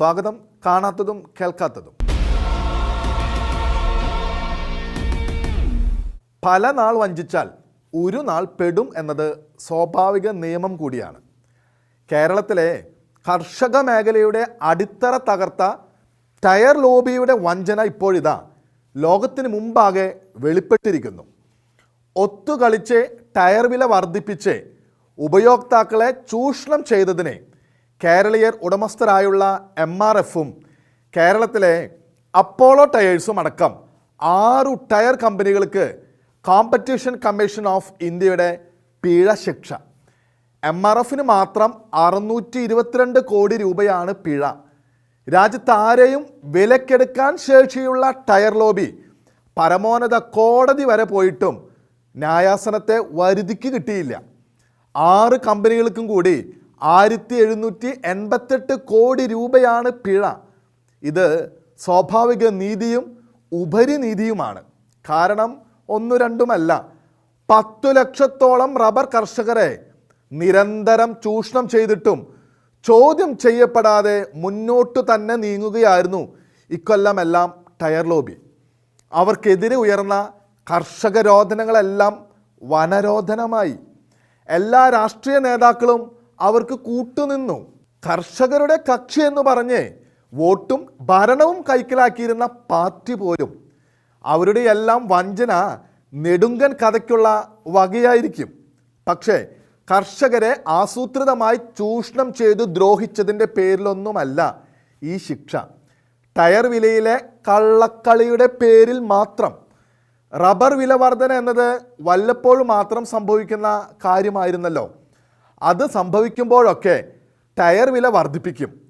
സ്വാഗതം. കാണാത്തതും കേൾക്കാത്തതും. പല നാൾ വഞ്ചിച്ചാൽ ഒരു നാൾ പെടും എന്നത് സ്വാഭാവിക നിയമം കൂടിയാണ്. കേരളത്തിലെ കർഷക മേഖലയുടെ അടിത്തറ തകർത്ത ടയർ ലോബിയുടെ വഞ്ചന ഇപ്പോഴിതാ ലോകത്തിന് മുമ്പാകെ വെളിപ്പെട്ടിരിക്കുന്നു. ഒത്തുകളിച്ച് ടയർ വില വർദ്ധിപ്പിച്ച് ഉപയോക്താക്കളെ ചൂഷണം ചെയ്തതിനെ കേരളീയർ ഉടമസ്ഥരായുള്ള എം ആർ എഫും കേരളത്തിലെ അപ്പോളോ ടയേഴ്സും അടക്കം ആറു ടയർ കമ്പനികൾക്ക് കോമ്പറ്റീഷൻ കമ്മീഷൻ ഓഫ് ഇന്ത്യയുടെ പിഴ ശിക്ഷ എം ആർ എഫിന് മാത്രം അറുന്നൂറ്റി ഇരുപത്തിരണ്ട് കോടി രൂപയാണ് പിഴ. രാജ്യത്ത് ആരെയും വിലക്കെടുക്കാൻ ശേഷിയുള്ള ടയർ ലോബി പരമോന്നത കോടതി വരെ പോയിട്ടും ന്യായാസനത്തെ വരുതിക്ക് കിട്ടിയില്ല. ആറ് കമ്പനികൾക്കും കൂടി ആയിരത്തി എഴുന്നൂറ്റി എൺപത്തെട്ട് കോടി രൂപയാണ് പിഴ. ഇത് സ്വാഭാവിക നീതിയും ഉപരിനീതിയുമാണ്. കാരണം ഒന്നു രണ്ടുമല്ല. പത്തു ലക്ഷത്തോളം റബ്ബർ കർഷകരെ നിരന്തരം ചൂഷണം ചെയ്തിട്ടും ചോദ്യം ചെയ്യപ്പെടാതെ മുന്നോട്ട് തന്നെ നീങ്ങുകയായിരുന്നു ഇക്കൊല്ലമെല്ലാം ടയർ ലോബി. അവർക്കെതിരെ ഉയർന്ന കർഷക രോധനങ്ങളെല്ലാം വനരോധനമായി. എല്ലാ രാഷ്ട്രീയ നേതാക്കളും അവർക്ക് കൂട്ടുനിന്നു. കർഷകരുടെ കക്ഷി എന്ന് പറഞ്ഞ് വോട്ടും ഭരണവും കൈക്കലാക്കിയിരുന്ന പാർട്ടി പോലും അവരുടെ എല്ലാം വഞ്ചന നെടുങ്കൻ കഥയ്ക്കുള്ള വകയായിരിക്കും. പക്ഷേ കർഷകരെ ആസൂത്രിതമായി ചൂഷണം ചെയ്തു ദ്രോഹിച്ചതിന്റെ പേരിലൊന്നുമല്ല ഈ ശിക്ഷ. ടയർ വിലയിലെ കള്ളക്കളിയുടെ പേരിൽ മാത്രം. റബ്ബർ വില വർധന എന്നത് വല്ലപ്പോഴും മാത്രം സംഭവിക്കുന്ന കാര്യമായിരുന്നല്ലോ. അത് സംഭവിക്കുമ്പോഴൊക്കെ ടയർ വില വർദ്ധിപ്പിക്കും.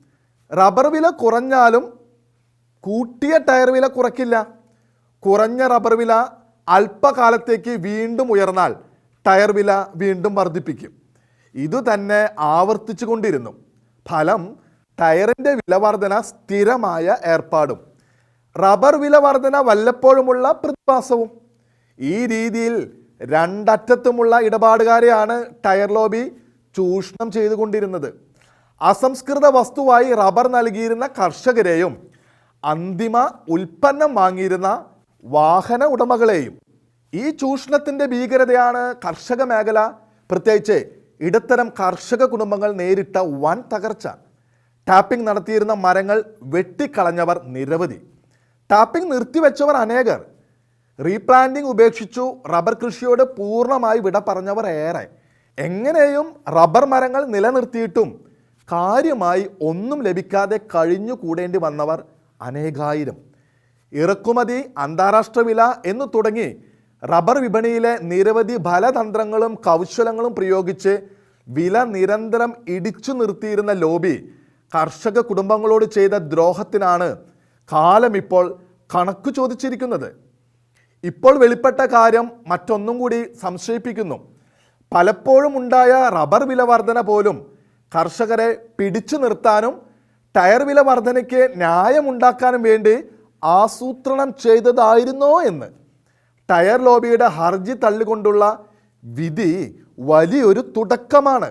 റബ്ബർ വില കുറഞ്ഞാലും കൂട്ടിയ ടയർ വില കുറയ്ക്കില്ല. കുറഞ്ഞ റബ്ബർ വില അല്പകാലത്തേക്ക് വീണ്ടും ഉയർന്നാൽ ടയർ വില വീണ്ടും വർദ്ധിപ്പിക്കും. ഇതുതന്നെ ആവർത്തിച്ചു കൊണ്ടിരുന്നു ഫലം ടയറിന്റെ വിലവർധന സ്ഥിരമായ ഏർപ്പാടും. റബ്ബർ വിലവർധന വല്ലപ്പോഴുമുള്ള പ്രതിഭാസവും. ഈ രീതിയിൽ രണ്ടറ്റത്തുമുള്ള ഇടപാടുകാരെയാണ് ടയർ ലോബി ചൂഷണം ചെയ്തുകൊണ്ടിരുന്നത്. അസംസ്കൃത വസ്തുവായി റബ്ബർ നൽകിയിരുന്ന കർഷകരെയും അന്തിമ ഉൽപ്പന്നം വാങ്ങിയിരുന്ന വാഹന ഉടമകളെയും. ഈ ചൂഷണത്തിന്റെ ഭീകരതയാണ് കർഷക മേഖല. പ്രത്യേകിച്ച് ഇടത്തരം കർഷക കുടുംബങ്ങൾ നേരിട്ട വൻ തകർച്ച. ടാപ്പിംഗ് നടത്തിയിരുന്ന മരങ്ങൾ വെട്ടിക്കളഞ്ഞവർ നിരവധി. ടാപ്പിംഗ് നിർത്തിവെച്ചവർ അനേകർ. റീപ്ലാന്റിംഗ് ഉപേക്ഷിച്ചു. റബ്ബർ കൃഷിയോട് പൂർണമായി വിട പറഞ്ഞവർ ഏറെ. എങ്ങനെയും റബ്ബർ മരങ്ങൾ നിലനിർത്തിയിട്ടും കാര്യമായി ഒന്നും ലഭിക്കാതെ കഴിഞ്ഞു കൂടേണ്ടി വന്നവർ അനേകായിരം. ഇറക്കുമതി അന്താരാഷ്ട്ര വില എന്നു തുടങ്ങി റബ്ബർ വിപണിയിലെ നിരവധി ഫലതന്ത്രങ്ങളും കൗശലങ്ങളും പ്രയോഗിച്ച് വില നിരന്തരം ഇടിച്ചു നിർത്തിയിരുന്ന ലോബി കർഷക കുടുംബങ്ങളോട് ചെയ്ത ദ്രോഹത്തിനാണ് കാലം ഇപ്പോൾ കണക്ക് ചോദിച്ചിരിക്കുന്നത്. ഇപ്പോൾ വെളിപ്പെട്ട കാര്യം മറ്റൊന്നും കൂടി സംശയിപ്പിക്കുന്നു. പലപ്പോഴും ഉണ്ടായ റബ്ബർ വില വർധന പോലും കർഷകരെ പിടിച്ചു നിർത്താനും ടയർ വില വർധനയ്ക്ക് ന്യായമുണ്ടാക്കാനും വേണ്ടി ആസൂത്രണം ചെയ്തതായിരുന്നോ എന്ന്. ടയർ ലോബിയുടെ ഹർജി തള്ളിക്കൊണ്ടുള്ള വിധി വലിയൊരു തുടക്കമാണ്.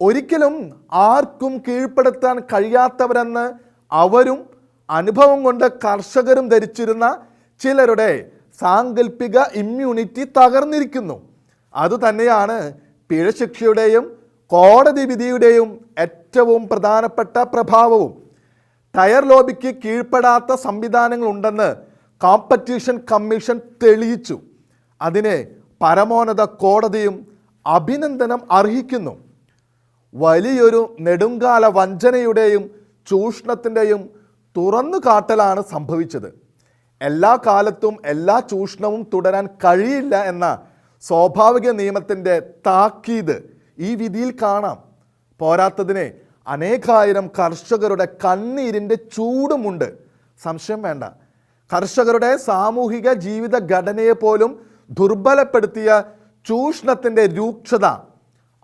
ഒരിക്കലും ആർക്കും കീഴ്പ്പെടുത്താൻ കഴിയാത്തവരെന്ന് അവരും അനുഭവം കൊണ്ട് കർഷകരും ധരിച്ചിരുന്ന ചിലരുടെ സാങ്കല്പിക ഇമ്മ്യൂണിറ്റി തകർന്നിരിക്കുന്നു. അതുതന്നെയാണ് പിഴശിക്ഷയുടെയും കോടതി വിധിയുടെയും ഏറ്റവും പ്രധാനപ്പെട്ട പ്രഭാവവും. ടയർ ലോബിക്ക് കീഴ്പ്പെടാത്ത സംവിധാനങ്ങളുണ്ടെന്ന് കോമ്പറ്റീഷൻ കമ്മീഷൻ തെളിയിച്ചു. അതിനെ പരമോന്നത കോടതിയും അഭിനന്ദനം അർഹിക്കുന്നു. വലിയൊരു നെടുങ്കാല വഞ്ചനയുടെയും ചൂഷണത്തിന്റെയും തുറന്നു കാട്ടലാണ് സംഭവിച്ചത്. എല്ലാ കാലത്തും എല്ലാ ചൂഷണവും തുടരാൻ കഴിയില്ല എന്ന സ്വാഭാവിക നിയമത്തിന്റെ താക്കീത് ഈ വിധിയിൽ കാണാം. പോരാത്തതിന് അനേകായിരം കർഷകരുടെ കണ്ണീരിന്റെ ചൂടുമുണ്ട്. സംശയം വേണ്ട. കർഷകരുടെ സാമൂഹിക ജീവിത ഘടനയെ പോലും ദുർബലപ്പെടുത്തിയ ചൂഷണത്തിന്റെ രൂക്ഷത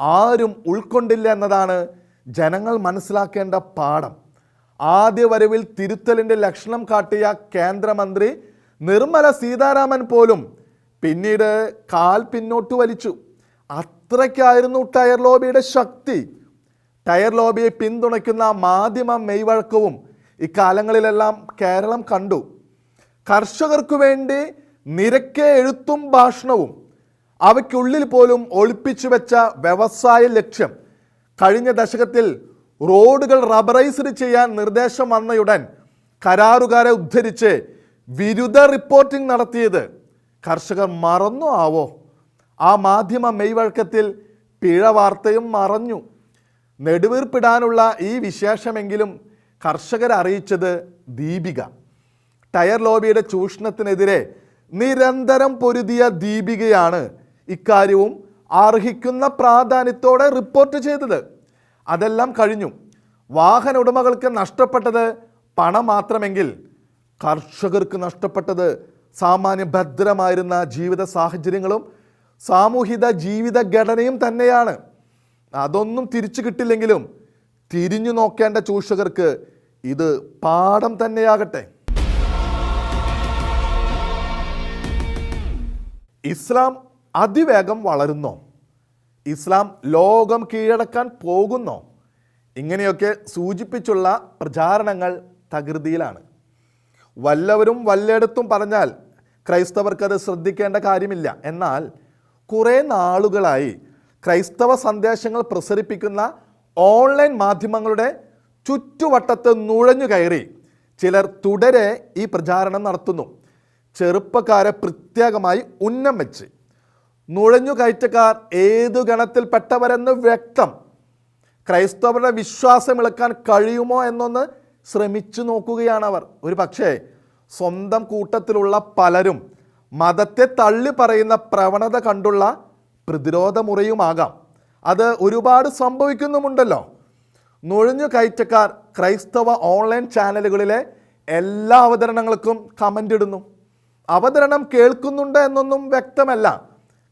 ആരും ഉൾക്കൊണ്ടില്ല എന്നതാണ് ജനങ്ങൾ മനസ്സിലാക്കേണ്ട പാഠം. ആദ്യ വരവിൽ തിരുത്തലിന്റെ ലക്ഷണം കാട്ടിയ കേന്ദ്രമന്ത്രി നിർമ്മല സീതാരാമൻ പോലും പിന്നീട് കാൽ പിന്നോട്ട് വലിച്ചു. അത്രയ്ക്കായിരുന്നു ടയർ ലോബിയുടെ ശക്തി. ടയർ ലോബിയെ പിന്തുണയ്ക്കുന്ന മാധ്യമ മെയ്വഴക്കവും ഇക്കാലങ്ങളിലെല്ലാം കേരളം കണ്ടു. കർഷകർക്കു വേണ്ടി നിരക്കെ എഴുത്തും ഭാഷണവും അവയ്ക്കുള്ളിൽ പോലും ഒളിപ്പിച്ചു വെച്ച വ്യവസായ ലക്ഷ്യം. കഴിഞ്ഞ ദശകത്തിൽ റോഡുകൾ റബറൈസ്ഡ് ചെയ്യാൻ നിർദ്ദേശം വന്നയുടൻ കരാറുകാരെ ഉദ്ധരിച്ച് വിരുദ്ധ റിപ്പോർട്ടിംഗ് നടത്തിയത് കർഷകർ മറന്നു ആവോ? ആ മാധ്യമ മെയ്വഴക്കത്തിൽ പിഴ വാർത്തയും മറഞ്ഞു. നെടുവീർപ്പിടാനുള്ള ഈ വിശേഷമെങ്കിലും കർഷകർ അറിയിച്ചത് ദീപിക. ടയർ ലോബിയുടെ ചൂഷണത്തിനെതിരെ നിരന്തരം പൊരുതിയ ദീപികയാണ് ഇക്കാര്യവും അർഹിക്കുന്ന പ്രാധാന്യത്തോടെ റിപ്പോർട്ട് ചെയ്തത്. അതെല്ലാം കഴിഞ്ഞു. വാഹന ഉടമകൾക്ക് നഷ്ടപ്പെട്ടത് പണം മാത്രമെങ്കിൽ കർഷകർക്ക് നഷ്ടപ്പെട്ടത് സാമാന്യ ഭദ്രമായിരുന്ന ജീവിത സാഹചര്യങ്ങളും സാമൂഹിക ജീവിത ഘടനയും തന്നെയാണ്. അതൊന്നും തിരിച്ചു കിട്ടില്ലെങ്കിലും തിരിഞ്ഞു നോക്കേണ്ട ചൂഷകർക്ക് ഇത് പാഠം തന്നെയാകട്ടെ. ഇസ്ലാം അതിവേഗം വളരുന്നോ? ഇസ്ലാം ലോകം കീഴടക്കാൻ പോകുന്നോ? ഇങ്ങനെയൊക്കെ സൂചിപ്പിച്ചുള്ള പ്രചാരണങ്ങൾ തകൃതിയിലാണ്. വല്ലവരും വല്ലയിടത്തും പറഞ്ഞാൽ ക്രൈസ്തവർക്കത് ശ്രദ്ധിക്കേണ്ട കാര്യമില്ല. എന്നാൽ കുറേ നാളുകളായി ക്രൈസ്തവ സന്ദേശങ്ങൾ പ്രസരിപ്പിക്കുന്ന ഓൺലൈൻ മാധ്യമങ്ങളുടെ ചുറ്റുവട്ടത്ത് നുഴഞ്ഞു കയറി ചിലർ തുടരെ ഈ പ്രചാരണം നടത്തുന്നു. ചെറുപ്പക്കാരെ പ്രത്യേകമായി ഉന്നം വെച്ച്. നുഴഞ്ഞു കയറ്റക്കാർ ഏതു ഗണത്തിൽപ്പെട്ടവരെന്ന് വ്യക്തം. ക്രൈസ്തവരുടെ വിശ്വാസം ഇളക്കാൻ കഴിയുമോ എന്നൊന്ന് ശ്രമിച്ചു നോക്കുകയാണ് അവർ ഒരു പക്ഷേ സ്വന്തം കൂട്ടത്തിലുള്ള പലരും മതത്തെ തള്ളി പറയുന്ന പ്രവണത കണ്ടുള്ള പ്രതിരോധ മുറയുമാകാം. അത് ഒരുപാട് സംഭവിക്കുന്നുമുണ്ടല്ലോ. നുഴഞ്ഞു കയറ്റക്കാർ ക്രൈസ്തവ ഓൺലൈൻ ചാനലുകളിലെ എല്ലാ അവതരണങ്ങൾക്കും കമന്റ് ഇടുന്നു. അവതരണം കേൾക്കുന്നുണ്ട് എന്നൊന്നും വ്യക്തമല്ല.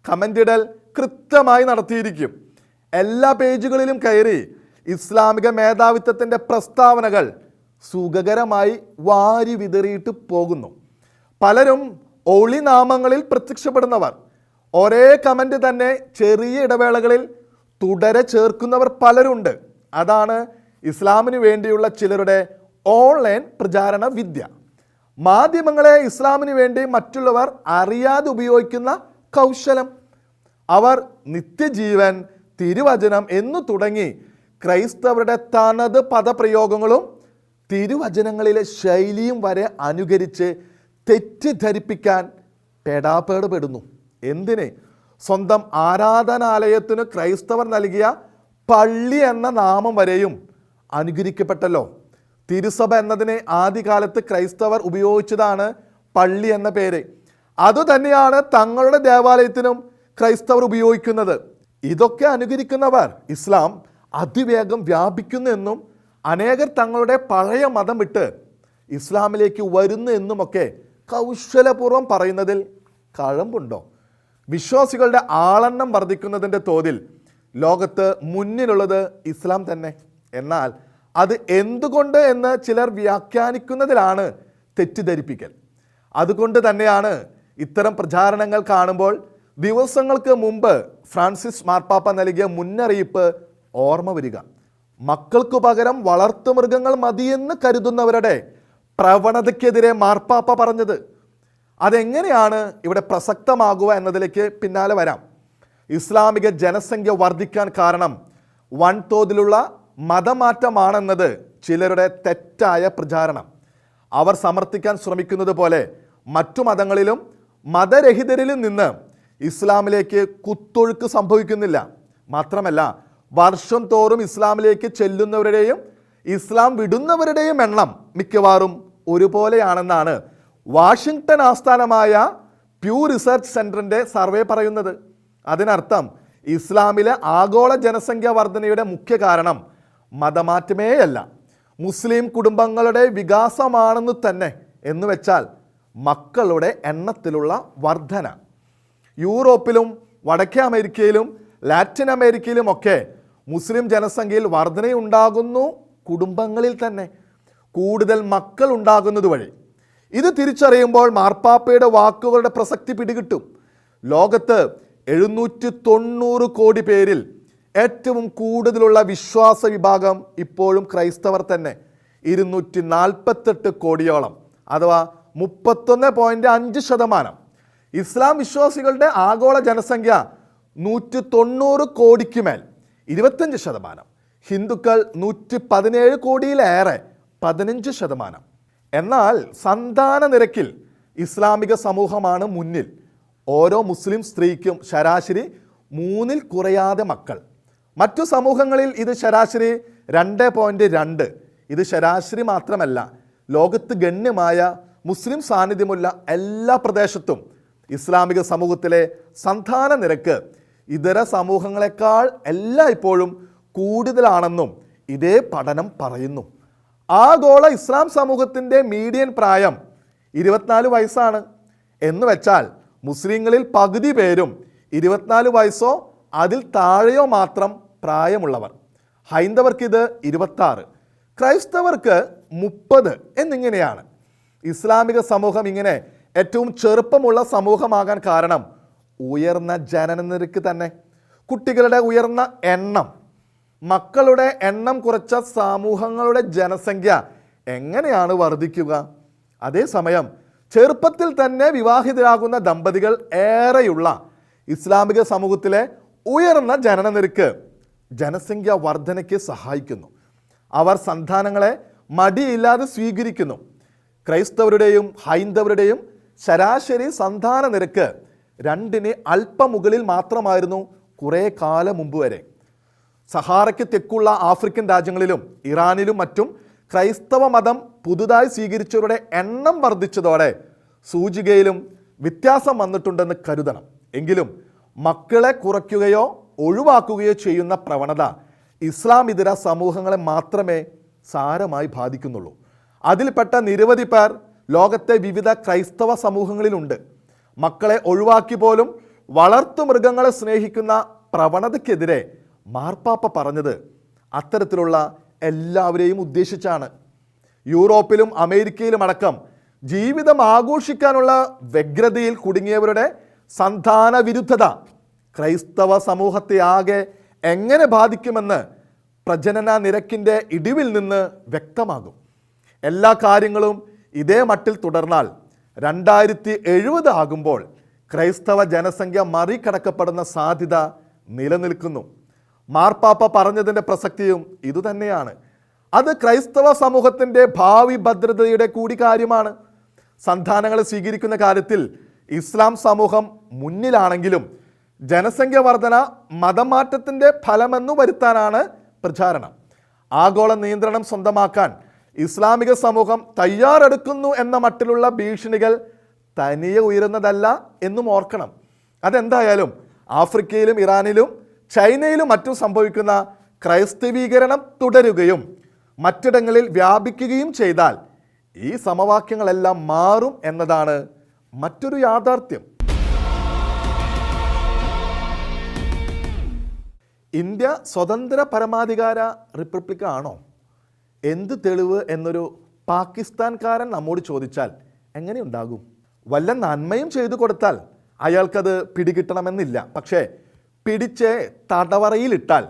കമന്റ് ഇടൽ കൃത്യമായി നടത്തിയിരിക്കും. എല്ലാ പേജുകളിലും കയറി ഇസ്ലാമിക മേധാവിത്വത്തിന്റെ പ്രസ്താവനകൾ സുഖകരമായി വാരി വിതറിയിട്ട് പോകുന്നു. പലരും ഒളിനാമങ്ങളിൽ പ്രത്യക്ഷപ്പെടുന്നവർ ഒരേ കമന്റ് തന്നെ ചെറിയ ഇടവേളകളിൽ തുടരെ ചേർക്കുന്നവർ പലരുണ്ട്. അതാണ് ഇസ്ലാമിന് വേണ്ടിയുള്ള ചിലരുടെ ഓൺലൈൻ പ്രചാരണ വിദ്യ. മാധ്യമങ്ങളെ ഇസ്ലാമിന് വേണ്ടി മറ്റുള്ളവർ അറിയാതെ ഉപയോഗിക്കുന്ന കൗശലം. അവർ നിത്യജീവൻ തിരുവചനം എന്നു തുടങ്ങി ക്രൈസ്തവരുടെ തനത് പദപ്രയോഗങ്ങളും തിരുവചനങ്ങളിലെ ശൈലിയും വരെ അനുകരിച്ച് തെറ്റിദ്ധരിപ്പിക്കാൻ പെടാപ്പേട് പെടുന്നു എന്തിന്? സ്വന്തം ആരാധനാലയത്തിന് ക്രൈസ്തവർ നൽകിയ പള്ളി എന്ന നാമം വരെയും അനുകരിക്കപ്പെട്ടല്ലോ. തിരുസഭ എന്നതിനെ ആദ്യകാലത്ത് ക്രൈസ്തവർ ഉപയോഗിച്ചതാണ് പള്ളി എന്ന പേര്. അതുതന്നെയാണ് തങ്ങളുടെ ദേവാലയത്തിനും ക്രൈസ്തവർ ഉപയോഗിക്കുന്നത്. ഇതൊക്കെ അനുകരിക്കുന്നവർ ഇസ്ലാം അതിവേഗം വ്യാപിക്കുന്നു എന്നും അനേകർ തങ്ങളുടെ പഴയ മതം വിട്ട് ഇസ്ലാമിലേക്ക് വരുന്നു എന്നുമൊക്കെ കൗശലപൂർവം പറയുന്നതിൽ കഴമ്പുണ്ടോ? വിശ്വാസികളുടെ ആളെണ്ണം വർദ്ധിക്കുന്നതിന്റെ തോതിൽ ലോകത്ത് മുന്നിലുള്ളത് ഇസ്ലാം തന്നെ. എന്നാൽ അത് എന്തുകൊണ്ട് എന്ന് ചിലർ വ്യാഖ്യാനിക്കുന്നതിലാണ് തെറ്റിദ്ധരിപ്പിക്കൽ. അതുകൊണ്ട് തന്നെയാണ് ഇത്തരം പ്രചാരണങ്ങൾ കാണുമ്പോൾ ദിവസങ്ങൾക്ക് മുമ്പ് ഫ്രാൻസിസ് മാർപ്പാപ്പ നൽകിയ മുന്നറിയിപ്പ് ഓർമ്മ വരിക. മക്കൾക്കു പകരം വളർത്തു വളർത്തുമൃഗങ്ങൾ മതിയെന്ന് കരുതുന്നവരുടെ പ്രവണതയ്ക്കെതിരെ മാർപ്പാപ്പ പറഞ്ഞത്. അതെങ്ങനെയാണ് ഇവിടെ പ്രസക്തമാകുക എന്നതിലേക്ക് പിന്നാലെ വരാം. ഇസ്ലാമിക ജനസംഖ്യ വർദ്ധിക്കാൻ കാരണം വൻതോതിലുള്ള മതമാറ്റമാണെന്നത് ചിലരുടെ തെറ്റായ പ്രചാരണം. അവർ സമർത്ഥിക്കാൻ ശ്രമിക്കുന്നത് പോലെ മറ്റു മതങ്ങളിലും മതരഹിതരിലും നിന്ന് ഇസ്ലാമിലേക്ക് കുത്തൊഴുക്ക് സംഭവിക്കുന്നില്ല. മാത്രമല്ല വർഷം തോറും ഇസ്ലാമിലേക്ക് ചെല്ലുന്നവരുടെയും ഇസ്ലാം വിടുന്നവരുടെയും എണ്ണം മിക്കവാറും ഒരുപോലെയാണെന്നാണ് വാഷിങ്ടൺ ആസ്ഥാനമായ പ്യൂ റിസർച്ച് സെന്ററിന്റെ സർവേ പറയുന്നത്. അതിനർത്ഥം ഇസ്ലാമിലെ ആഗോള ജനസംഖ്യ വർധനയുടെ മുഖ്യ കാരണം മതമാറ്റമേയല്ല. മുസ്ലിം കുടുംബങ്ങളുടെ വികാസമാണെന്ന് തന്നെ എന്ന് വെച്ചാൽ മക്കളുടെ എണ്ണത്തിലുള്ള വർധന. യൂറോപ്പിലും വടക്കേ അമേരിക്കയിലും ലാറ്റിൻ അമേരിക്കയിലുമൊക്കെ മുസ്ലിം ജനസംഖ്യയിൽ വർധനയുണ്ടാകുന്നു കുടുംബങ്ങളിൽ തന്നെ. കൂടുതൽ മക്കൾ ഉണ്ടാകുന്നത് വഴി. ഇത് തിരിച്ചറിയുമ്പോൾ മാർപ്പാപ്പയുടെ വാക്കുകളുടെ പ്രസക്തി പിടികിട്ടും. ലോകത്ത് എഴുന്നൂറ്റി തൊണ്ണൂറ് കോടി പേരിൽ ഏറ്റവും കൂടുതലുള്ള വിശ്വാസ വിഭാഗം ഇപ്പോഴും ക്രൈസ്തവർ തന്നെ. ഇരുന്നൂറ്റി നാൽപ്പത്തെട്ട് കോടിയോളം അഥവാ മുപ്പത്തൊന്ന് പോയിന്റ് അഞ്ച് ശതമാനം. ഇസ്ലാം വിശ്വാസികളുടെ ആഗോള ജനസംഖ്യ നൂറ്റി തൊണ്ണൂറ് കോടിക്ക് മേൽ. ഇരുപത്തഞ്ച് ശതമാനം. ഹിന്ദുക്കൾ നൂറ്റി പതിനേഴ് കോടിയിലേറെ പതിനഞ്ച് ശതമാനം. എന്നാൽ സന്താന നിരക്കിൽ ഇസ്ലാമിക സമൂഹമാണ് മുന്നിൽ. ഓരോ മുസ്ലിം സ്ത്രീക്കും ശരാശരി മൂന്നിൽ കുറയാതെ മക്കൾ. മറ്റു സമൂഹങ്ങളിൽ ഇത് ശരാശരി രണ്ട് പോയിന്റ് രണ്ട്. ഇത് ശരാശരി മാത്രമല്ല ലോകത്ത് ഗണ്യമായ മുസ്ലിം സാന്നിധ്യമുള്ള എല്ലാ പ്രദേശത്തും ഇസ്ലാമിക സമൂഹത്തിലെ സന്താന നിരക്ക് ഇതര സമൂഹങ്ങളെക്കാൾ എല്ലായ്പ്പോഴും കൂടുതലാണെന്നും ഇതേ പഠനം പറയുന്നു. ആഗോള ഇസ്ലാം സമൂഹത്തിന്റെ മീഡിയൻ പ്രായം ഇരുപത്തിനാല് വയസ്സാണ്. എന്ന് വെച്ചാൽ മുസ്ലിങ്ങളിൽ പകുതി പേരും ഇരുപത്തിനാല് വയസ്സോ അതിൽ താഴെയോ മാത്രം പ്രായമുള്ളവർ. ഹൈന്ദവർക്ക് ഇത് ഇരുപത്താറ്. ക്രൈസ്തവർക്ക് മുപ്പത് എന്നിങ്ങനെയാണ്. ഇസ്ലാമിക സമൂഹം ഇങ്ങനെ ഏറ്റവും ചെറുപ്പമുള്ള സമൂഹമാകാൻ കാരണം ഉയർന്ന ജനന നിരക്ക് തന്നെ. കുട്ടികളുടെ ഉയർന്ന എണ്ണം മക്കളുടെ എണ്ണം കുറച്ച സമൂഹങ്ങളുടെ ജനസംഖ്യ എങ്ങനെയാണ് വർദ്ധിക്കുക? അതേസമയം ചെറുപ്പത്തിൽ തന്നെ വിവാഹിതരാകുന്ന ദമ്പതികൾ ഏറെയുള്ള ഇസ്ലാമിക സമൂഹത്തിലെ ഉയർന്ന ജനന നിരക്ക് ജനസംഖ്യ വർധനയ്ക്ക് സഹായിക്കുന്നു. അവർ സന്താനങ്ങളെ മടിയില്ലാതെ സ്വീകരിക്കുന്നു. ക്രൈസ്തവരുടെയും ഹൈന്ദവരുടെയും ശരാശരി സന്താന നിരക്ക് രണ്ടിന് അല്പമുകളിൽ മാത്രമായിരുന്നു കുറേ കാലം മുമ്പ് വരെ. സഹാറയ്ക്ക് തെക്കുള്ള ആഫ്രിക്കൻ രാജ്യങ്ങളിലും ഇറാനിലും മറ്റും ക്രൈസ്തവ മതം പുതുതായി സ്വീകരിച്ചവരുടെ എണ്ണം വർദ്ധിച്ചതോടെ സൂചികയിലും വ്യത്യാസം വന്നിട്ടുണ്ടെന്ന് കരുതണം. എങ്കിലും മക്കളെ കുറയ്ക്കുകയോ ഒഴിവാക്കുകയോ ചെയ്യുന്ന പ്രവണത ഇസ്ലാം ഇതര സമൂഹങ്ങളെ മാത്രമേ സാരമായി ബാധിക്കുന്നുള്ളൂ. അതിൽപ്പെട്ട നിരവധി പേർ ലോകത്തെ വിവിധ ക്രൈസ്തവ സമൂഹങ്ങളിലുണ്ട്. മക്കളെ ഒഴിവാക്കി പോലും വളർത്തു മൃഗങ്ങളെ സ്നേഹിക്കുന്ന പ്രവണതയ്ക്കെതിരെ മാർപ്പാപ്പ പറഞ്ഞത് അത്തരത്തിലുള്ള എല്ലാവരെയും ഉദ്ദേശിച്ചാണ്. യൂറോപ്പിലും അമേരിക്കയിലും അടക്കം ജീവിതം ആഘോഷിക്കാനുള്ള വ്യഗ്രതയിൽ കുടുങ്ങിയവരുടെ സന്താന വിരുദ്ധത ക്രൈസ്തവ സമൂഹത്തെ ആകെ എങ്ങനെ ബാധിക്കുമെന്ന് പ്രജനന നിരക്കിന്റെ ഇടിവിൽ നിന്ന് വ്യക്തമാകും. എല്ലാ കാര്യങ്ങളും ഇതേ മട്ടിൽ തുടർന്നാൽ രണ്ടായിരത്തി എഴുപത് ആകുമ്പോൾ ക്രൈസ്തവ ജനസംഖ്യ മറികടക്കപ്പെടുന്ന സാധ്യത നിലനിൽക്കുന്നു. മാർപ്പാപ്പ പറഞ്ഞതിന്റെ പ്രസക്തിയും ഇതുതന്നെയാണ്. അത് ക്രൈസ്തവ സമൂഹത്തിന്റെ ഭാവി ഭദ്രതയുടെ കൂടി കാര്യമാണ്. സന്താനങ്ങളെ സ്വീകരിക്കുന്ന കാര്യത്തിൽ ഇസ്ലാം സമൂഹം മുന്നിലാണെങ്കിലും ജനസംഖ്യ വർധന മതമാറ്റത്തിന്റെ ഫലമെന്നു വരുത്താനാണ് പ്രചാരണം. ആഗോള നിയന്ത്രണം സ്വന്തമാക്കാൻ ഇസ്ലാമിക സമൂഹം തയ്യാറെടുക്കുന്നു എന്ന മട്ടിലുള്ള ഭീഷണികൾ തനിയെ ഉയരുന്നതല്ല എന്നും ഓർക്കണം. അതെന്തായാലും ആഫ്രിക്കയിലും ഇറാനിലും ചൈനയിലും മറ്റും സംഭവിക്കുന്ന ക്രൈസ്തവീകരണം തുടരുകയും മറ്റിടങ്ങളിൽ വ്യാപിക്കുകയും ചെയ്താൽ ഈ സമവാക്യങ്ങളെല്ലാം മാറും എന്നതാണ് മറ്റൊരു യാഥാർത്ഥ്യം. ഇന്ത്യ സ്വതന്ത്ര പരമാധികാര റിപ്പബ്ലിക് ആണോ എന്ത് തെളിവ് എന്നൊരു പാകിസ്ഥാൻകാരൻ നമ്മോട് ചോദിച്ചാൽ എങ്ങനെയുണ്ടാകും വല്ല നന്മയും ചെയ്തു കൊടുത്താൽ അയാൾക്കത് പിടികിട്ടണമെന്നില്ല. പക്ഷേ പിടിച്ച് തടവറയിലിട്ടാൽ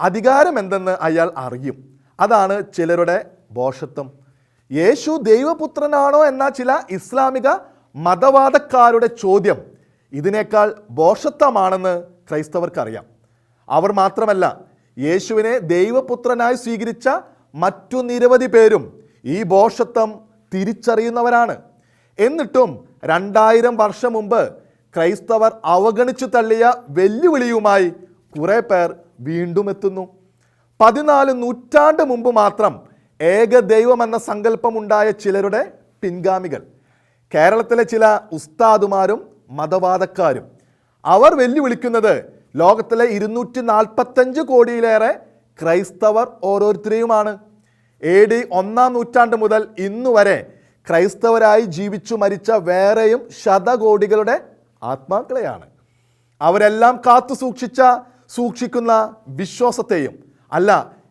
അധികാരം എന്തെന്ന് അയാൾ അറിയും. അതാണ് ചിലരുടെ ബോഷത്വം. യേശു ദൈവപുത്രനാണോ എന്ന ചില ഇസ്ലാമിക മതവാദക്കാരുടെ ചോദ്യം ഇതിനേക്കാൾ ബോഷത്വമാണെന്ന് ക്രൈസ്തവർക്കറിയാം. അവർ മാത്രമല്ല യേശുവിനെ ദൈവപുത്രനായി സ്വീകരിച്ച മറ്റു നിരവധി പേരും ഈ ബോഷത്വം തിരിച്ചറിയുന്നവരാണ്. എന്നിട്ടും രണ്ടായിരം വർഷം മുമ്പ് ക്രൈസ്തവർ അവഗണിച്ചു തള്ളിയ വെല്ലുവിളിയുമായി കുറെ പേർ വീണ്ടും എത്തുന്നു. പതിനാല് നൂറ്റാണ്ട് മുമ്പ് മാത്രം ഏക ദൈവമെന്ന എന്ന സങ്കല്പമുണ്ടായ ചിലരുടെ പിൻഗാമികൾ. കേരളത്തിലെ ചില ഉസ്താദുമാരും മതവാദക്കാരും. അവർ വെല്ലുവിളിക്കുന്നത് ലോകത്തിലെ ഇരുന്നൂറ്റി നാൽപ്പത്തഞ്ച് കോടിയിലേറെ ക്രൈസ്തവർ ഓരോരുത്തരെയുമാണ്. എ ഡി ഒന്നാം നൂറ്റാണ്ട് മുതൽ ഇന്നു വരെ ക്രൈസ്തവരായി ജീവിച്ചു മരിച്ച വേറെയും ശതകോടികളുടെ ആത്മാക്കളെയാണ്. അവരെല്ലാം കാത്തു സൂക്ഷിച്ച സൂക്ഷിക്കുന്ന വിശ്വാസത്തെയും അല്ല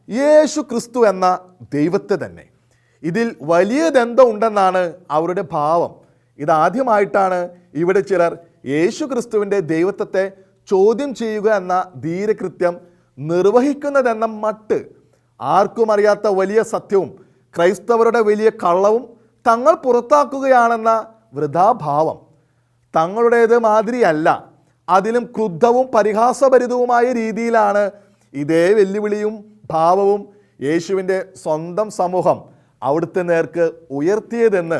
യേശു ക്രിസ്തു എന്ന ദൈവത്തെ തന്നെ. ഇതിൽ വലിയ ദന്തം ഉണ്ടെന്നാണ് അവരുടെ ഭാവം. ഇതാദ്യമായിട്ടാണ് ഇവിടെ ചിലർ യേശു ക്രിസ്തുവിന്റെ ദൈവത്വത്തെ ചോദ്യം ചെയ്യുക എന്ന ധീരകൃത്യം നിർവഹിക്കുന്നതെന്ന മട്ട് ആർക്കും അറിയാത്ത വലിയ സത്യവും ക്രൈസ്തവരുടെ വലിയ കള്ളവും തങ്ങൾ പുറത്താക്കുകയാണെന്ന വൃഥാഭാവം തങ്ങളുടേത് മാതിരിയല്ല. അതിലും ക്രുദ്ധവും പരിഹാസഭരിതവുമായ രീതിയിലാണ് ഇതേ വെല്ലുവിളിയും ഭാവവും യേശുവിന്റെ സ്വന്തം സമൂഹം അവിടുത്തെ നേർക്ക് ഉയർത്തിയതെന്ന്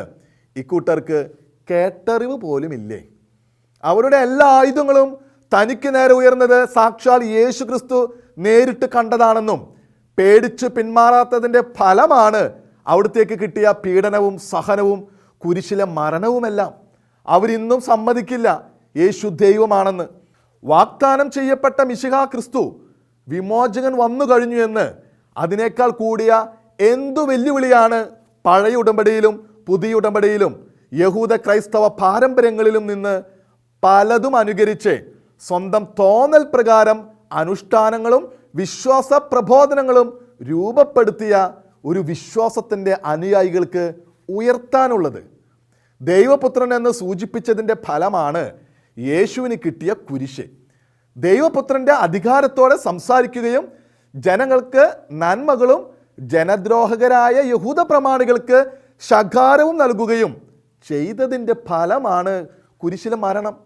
ഇക്കൂട്ടർക്ക് കേട്ടറിവ് പോലുമില്ലേ? അവരുടെ എല്ലാ ആയുധങ്ങളും തനിക്ക് നേരെ ഉയർന്നത് സാക്ഷാൽ യേശു ക്രിസ്തു നേരിട്ട് കണ്ടതാണെന്നും പേടിച്ച് പിന്മാറാത്തതിന്റെ ഫലമാണ് അവിടത്തേക്ക് കിട്ടിയ പീഡനവും സഹനവും കുരിശിലെ മരണവുമെല്ലാം. അവരിന്നും സമ്മതിക്കില്ല. യേശു ദൈവമാണെന്ന്. വാഗ്ദാനം ചെയ്യപ്പെട്ട മിശിഹ ക്രിസ്തു വിമോചകൻ വന്നു കഴിഞ്ഞു എന്ന്. അതിനേക്കാൾ കൂടിയ എന്തു വെല്ലുവിളിയാണ് പഴയ ഉടമ്പടിയിലും പുതിയ ഉടമ്പടിയിലും യഹൂദ ക്രൈസ്തവ പാരമ്പര്യങ്ങളിലും നിന്ന് പലതും അനുകരിച്ച് സ്വന്തം തോന്നൽ പ്രകാരം അനുഷ്ഠാനങ്ങളും വിശ്വാസ പ്രബോധനങ്ങളും രൂപപ്പെടുത്തിയ ഒരു വിശ്വാസത്തിന്റെ അനുയായികൾക്ക് ഉയർത്താനുള്ളത്. ദൈവപുത്രൻ എന്ന് സൂചിപ്പിച്ചതിന്റെ ഫലമാണ് യേശുവിന് കിട്ടിയ കുരിശ്. ദൈവപുത്രന്റെ അധികാരത്തോടെ സംസാരിക്കുകയും ജനങ്ങൾക്ക് നന്മകളും ജനദ്രോഹകരായ യഹൂദ പ്രമാണികൾക്ക് ശകാരവും നൽകുകയും ചെയ്തതിന്റെ ഫലമാണ് കുരിശിലെ മരണം.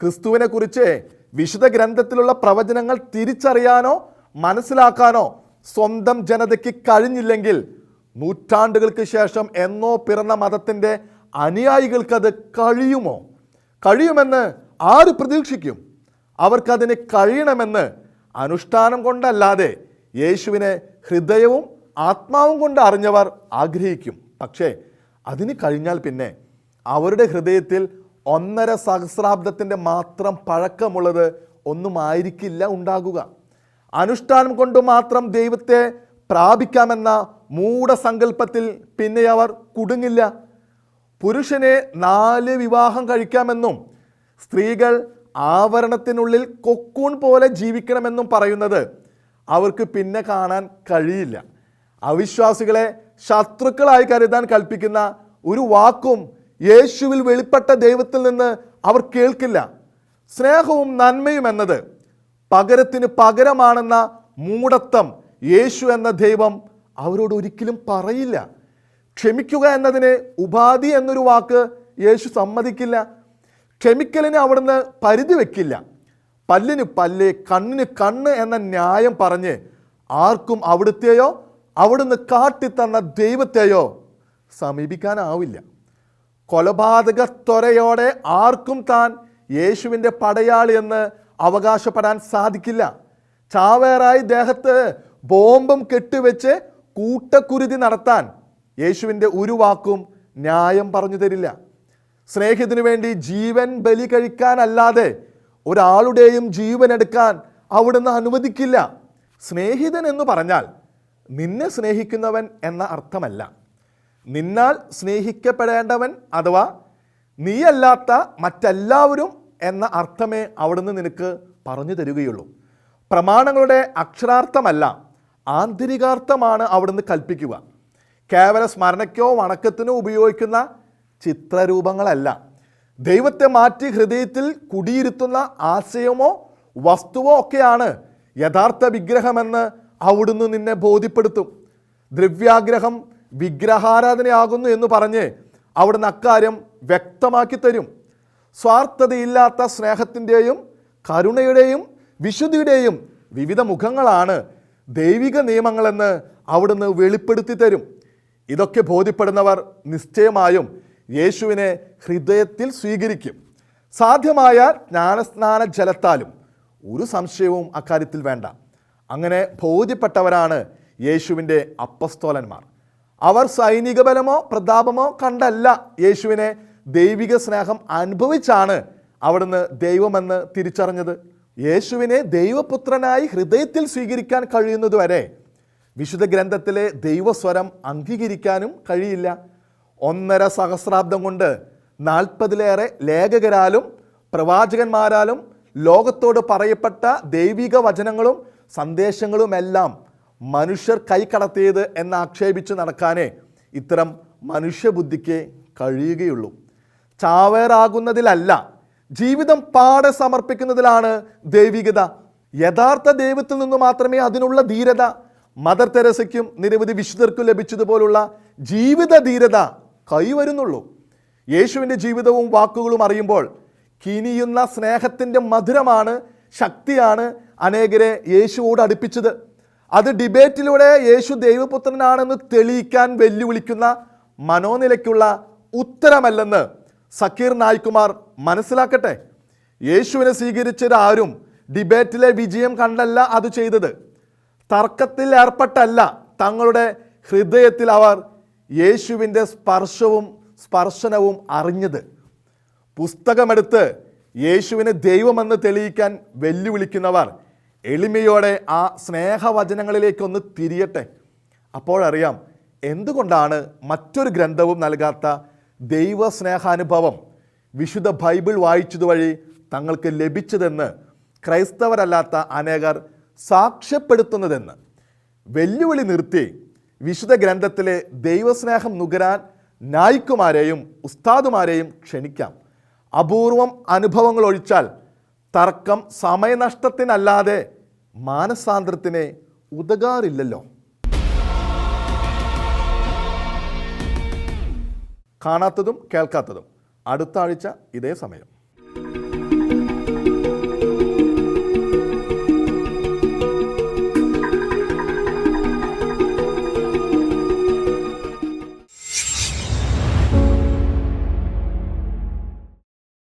ക്രിസ്തുവിനെ കുറിച്ച് വിശുദ്ധ ഗ്രന്ഥത്തിലുള്ള പ്രവചനങ്ങൾ തിരിച്ചറിയാനോ മനസ്സിലാക്കാനോ സ്വന്തം ജനതയ്ക്ക് കഴിഞ്ഞില്ലെങ്കിൽ നൂറ്റാണ്ടുകൾക്ക് ശേഷം എന്നോ പിറന്ന മതത്തിന്റെ അനുയായികൾക്കത് കഴിയുമോ? കഴിയുമെന്ന് ആര് പ്രതീക്ഷിക്കും? അവർക്കതിന് കഴിയണമെന്ന് അനുഷ്ഠാനം കൊണ്ടല്ലാതെ യേശുവിനെ ഹൃദയവും ആത്മാവും കൊണ്ട് അറിഞ്ഞവർ ആഗ്രഹിക്കും. പക്ഷേ അതിന് കഴിഞ്ഞാൽ പിന്നെ അവരുടെ ഹൃദയത്തിൽ ഒന്നര സഹസ്രാബ്ദത്തിന്റെ മാത്രം പഴക്കമുള്ളത് ഒന്നും ആയിരിക്കില്ല ഉണ്ടാകുക. അനുഷ്ഠാനം കൊണ്ട് മാത്രം ദൈവത്തെ പ്രാപിക്കാമെന്ന മൂഢസങ്കല്പത്തിൽ പിന്നെ അവർ കുടുങ്ങില്ല. പുരുഷനെ നാല് വിവാഹം കഴിക്കാമെന്നും സ്ത്രീകൾ ആവരണത്തിനുള്ളിൽ കൊക്കൂൺ പോലെ ജീവിക്കണമെന്നും പറയുന്നത് അവർക്ക് പിന്നെ കാണാൻ കഴിയില്ല. അവിശ്വാസികളെ ശത്രുക്കളായി കരുതാൻ കൽപ്പിക്കുന്ന ഒരു വാക്കും യേശുവിൽ വെളിപ്പെട്ട ദൈവത്തിൽ നിന്ന് അവർ കേൾക്കില്ല. സ്നേഹവും നന്മയും എന്നത് പകരത്തിന് പകരമാണെന്ന മൂഢത്വം യേശു എന്ന ദൈവം അവരോട് ഒരിക്കലും പറയില്ല. ക്ഷമിക്കുക എന്നതിന് ഉപാധി എന്നൊരു വാക്ക് യേശു സമ്മതിക്കില്ല. ക്ഷമിക്കലിന് അവിടുന്ന് പരിധി വെക്കില്ല. പല്ലിന് പല്ല് കണ്ണിന് കണ്ണ് എന്ന ന്യായം പറഞ്ഞ് ആർക്കും അവിടുത്തെയോ അവിടുന്ന് കാട്ടിത്തന്ന ദൈവത്തെയോ സമീപിക്കാനാവില്ല. കൊലപാതക ത്വരയോടെ ആർക്കും താൻ യേശുവിന്റെ പടയാളി എന്ന് അവകാശപ്പെടാൻ സാധിക്കില്ല. ചാവേറായി ദേഹത്ത് ബോംബും കെട്ടിവെച്ച് കൂട്ടക്കുരുതി നടത്താൻ യേശുവിന്റെ ഒരു വാക്കും ന്യായം പറഞ്ഞു തരില്ല. സ്നേഹിതനു വേണ്ടി ജീവൻ ബലി കഴിക്കാനല്ലാതെ ഒരാളുടെയും ജീവൻ എടുക്കാൻ അവിടുന്ന് അനുവദിക്കില്ല. സ്നേഹിതൻ എന്ന് പറഞ്ഞാൽ നിന്നെ സ്നേഹിക്കുന്നവൻ എന്ന അർത്ഥമല്ല. നിന്നാൽ സ്നേഹിക്കപ്പെടേണ്ടവൻ അഥവാ നീയല്ലാത്ത മറ്റെല്ലാവരും എന്ന അർത്ഥമേ അവിടുന്ന് നിനക്ക് പറഞ്ഞു തരികയുള്ളൂ. പ്രമാണങ്ങളുടെ അക്ഷരാർത്ഥമല്ല ആന്തരികാർത്ഥമാണ് അവിടുന്ന് കൽപ്പിക്കുക. കേവല സ്മരണയ്ക്കോ വണക്കത്തിനോ ഉപയോഗിക്കുന്ന ചിത്രരൂപങ്ങളല്ല. ദൈവത്തെ മാറ്റി ഹൃദയത്തിൽ കുടിയിരുത്തുന്ന ആശയമോ വസ്തുവോ ഒക്കെയാണ് യഥാർത്ഥ വിഗ്രഹമെന്ന് അവിടുന്ന് നിന്നെ ബോധ്യപ്പെടുത്തും. ദ്രവ്യാഗ്രഹം വിഗ്രഹാരാധനയാകുന്നു എന്ന് പറഞ്ഞ് അവിടുന്ന് അക്കാര്യം വ്യക്തമാക്കി തരും. സ്വാർത്ഥതയില്ലാത്ത സ്നേഹത്തിന്റെയും കരുണയുടെയും വിശുദ്ധിയുടെയും വിവിധ മുഖങ്ങളാണ് ദൈവിക നിയമങ്ങളെന്ന് അവിടുന്ന് വെളിപ്പെടുത്തി തരും. ഇതൊക്കെ ബോധ്യപ്പെടുന്നവർ നിശ്ചയമായും യേശുവിനെ ഹൃദയത്തിൽ സ്വീകരിക്കും. സാധ്യമായ ജ്ഞാനസ്നാന ജലത്താലും ഒരു സംശയവും അക്കാര്യത്തിൽ വേണ്ട. അങ്ങനെ ബോധ്യപ്പെട്ടവരാണ് യേശുവിന്റെ അപ്പസ്തോലന്മാർ. അവർ സൈനിക ബലമോ പ്രതാപമോ കണ്ടല്ല. യേശുവിനെ ദൈവിക സ്നേഹം അനുഭവിച്ചാണ് അവിടുന്ന് ദൈവമെന്ന് തിരിച്ചറിഞ്ഞത്. യേശുവിനെ ദൈവപുത്രനായി ഹൃദയത്തിൽ സ്വീകരിക്കാൻ കഴിയുന്നതുവരെ വിശുദ്ധ ഗ്രന്ഥത്തിലെ ദൈവസ്വരം അംഗീകരിക്കാനും കഴിയില്ല. ഒന്നര സഹസ്രാബ്ദം കൊണ്ട് നാൽപ്പതിലേറെ ലേഖകരാലും പ്രവാചകന്മാരാലും ലോകത്തോട് പറയപ്പെട്ട ദൈവിക വചനങ്ങളും സന്ദേശങ്ങളുമെല്ലാം മനുഷ്യർ കൈക്കടത്തിയത് എന്ന് ആക്ഷേപിച്ച് നടക്കാനേ ഇത്തരം മനുഷ്യബുദ്ധിക്ക് കഴിയുകയുള്ളൂ. ചാവേറാകുന്നതിലല്ല ജീവിതം പാടെ സമർപ്പിക്കുന്നതിലാണ് ദൈവികത. യഥാർത്ഥ ദൈവത്തിൽ നിന്ന് മാത്രമേ അതിനുള്ള ധീരത മദർ തെരസയ്ക്കും നിരവധി വിശുദ്ധർക്കും ലഭിച്ചതുപോലുള്ള ജീവിത ധീരത കൈവരുന്നുള്ളൂ. യേശുവിന്റെ ജീവിതവും വാക്കുകളും അറിയുമ്പോൾ കിനിയുന്ന സ്നേഹത്തിന്റെ മധുരമാണ് ശക്തിയാണ് അനേകരെ യേശുവോട് അടുപ്പിച്ചത്. അത് ഡിബേറ്റിലൂടെ യേശു ദൈവപുത്രനാണെന്ന് തെളിയിക്കാൻ വെല്ലുവിളിക്കുന്ന മനോനിലയ്ക്കുള്ള ഉത്തരമല്ലെന്ന് സക്കീർ നായ്കുമാർ മനസ്സിലാക്കട്ടെ. യേശുവിനെ സ്വീകരിച്ചൊരാരും ഡിബേറ്റിലെ വിജയം കണ്ടല്ല അത് ചെയ്തത്. തർക്കത്തിൽ ഏർപ്പെട്ടല്ല തങ്ങളുടെ ഹൃദയത്തിൽ അവർ യേശുവിന്റെ സ്പർശവും സ്പർശനവും അറിഞ്ഞത്. പുസ്തകമെടുത്ത് യേശുവിനെ ദൈവമെന്ന് തെളിയിക്കാൻ വെല്ലുവിളിക്കുന്നവർ എളിമയോടെ ആ സ്നേഹവചനങ്ങളിലേക്കൊന്ന് തിരിയട്ടെ. അപ്പോഴറിയാം എന്തുകൊണ്ടാണ് മറ്റൊരു ഗ്രന്ഥവും നൽകാത്ത ദൈവസ്നേഹാനുഭവം വിശുദ്ധ ബൈബിൾ വായിച്ചതുവഴി തങ്ങൾക്ക് ലഭിച്ചതെന്ന് ക്രൈസ്തവരല്ലാത്ത അനേകർ സാക്ഷ്യപ്പെടുത്തുന്നതെന്ന്. വെല്ലുവിളി നിർത്തി വിശുദ്ധ ഗ്രന്ഥത്തിലെ ദൈവസ്നേഹം നുകരാൻ നായിക്കുമാരെയും ഉസ്താദുമാരെയും ക്ഷണിക്കാം. അപൂർവം അനുഭവങ്ങൾ ഒഴിച്ചാൽ തർക്കം സമയനഷ്ടത്തിനല്ലാതെ മാനസാന്ദ്രത്തിന് ഉതകാറില്ലല്ലോ. കാണാത്തതും കേൾക്കാത്തതും. അടുത്ത ആഴ്ച ഇതേ സമയം.